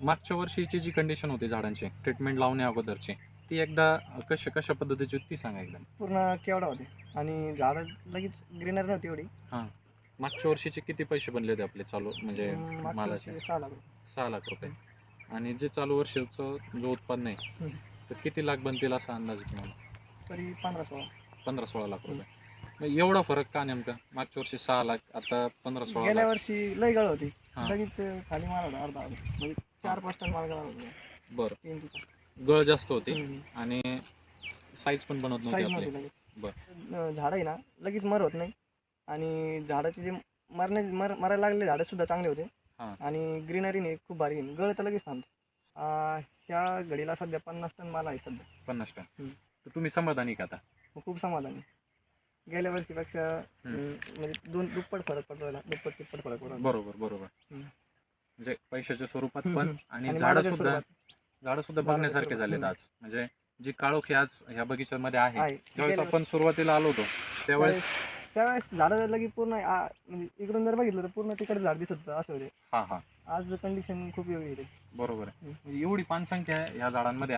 मागच्या वर्षीची जी कंडिशन होती झाडांची ट्रीटमेंट लावण्या अगोदरची ती एकदा कशा कशा पद्धतीची होती ती सांगा एकदा. पूर्ण केवढा होते? आणि झाडं लगेच ग्रीनर नव्हती एवढी. मागच्या वर्षीचे किती पैसे बनले होते आपले चालू म्हणजे मागच्या मालाचे? वर्षी सहा लाख रुपये. सहा लाख रुपये. आणि जे चालू वर्षाचं जो उत्पन्न आहे हम्म. तर किती लाख बनतील असा अंदाज आहे तुम्हाला? तरी पंधरा सोळा. पंधरा सोळा लाख रुपये. मग एवढा फरक का नेमका? मागच्या वर्षी सहा लाख आता पंधरा सोळा गेल्या लाख. वर्षी लय गळ होती. हा. लगेच खाली होता अर्धा अर्धा. म्हणजे चार पाच टन माल गळा बरं. तीन गळ जास्त होते आणि साईज पण बनत नव्हती साईज आपली. नव्हती लगेच. अं, झाडं आहे ना लगेच मर होत नाही. आणि झाडाचे जे मरणे मर मरायला लागले झाडं सुद्धा चांगले होते. हा. आणि ग्रीनरीने खूप भारी आहे. गळ तर लगेच थांबतो. अं, ह्या घडीला सध्या पन्नास टन माल आहे सध्या. पन्नास टन. हम्म. तर तुम्ही समाधानी का आता? मग खूप समाधानी. गेल्या वर्षीपेक्षा म्हणजे दोन दुप्पट फरक पडतो याला, दुप्पट तिप्पट फरक पडतो. बरोबर बरोबर. म्हणजे पैशाच्या स्वरूपात पण. आणि झाडं सुद्धा झाडं सुद्धा बघण्यासारखे झालेत. आज. म्हणजे जी काळोखी आज ह्या बगीच्यामध्ये आहे ज्यावेळेस गेल्या आपण सुरुवातीला आलो होतो त्यावेळेस त्यावेळेस त्यावेळेस झाडं लगे पूर्ण आ- म्हणजे इकडून जर बघितलं तर पूर्ण तिकडे झाड दिसत होतं असं होते. हा हा. आज कंडिशन खूप आहे. बरोबर. म्हणजे एवढी पानसंख्या ह्या झाडांमध्ये.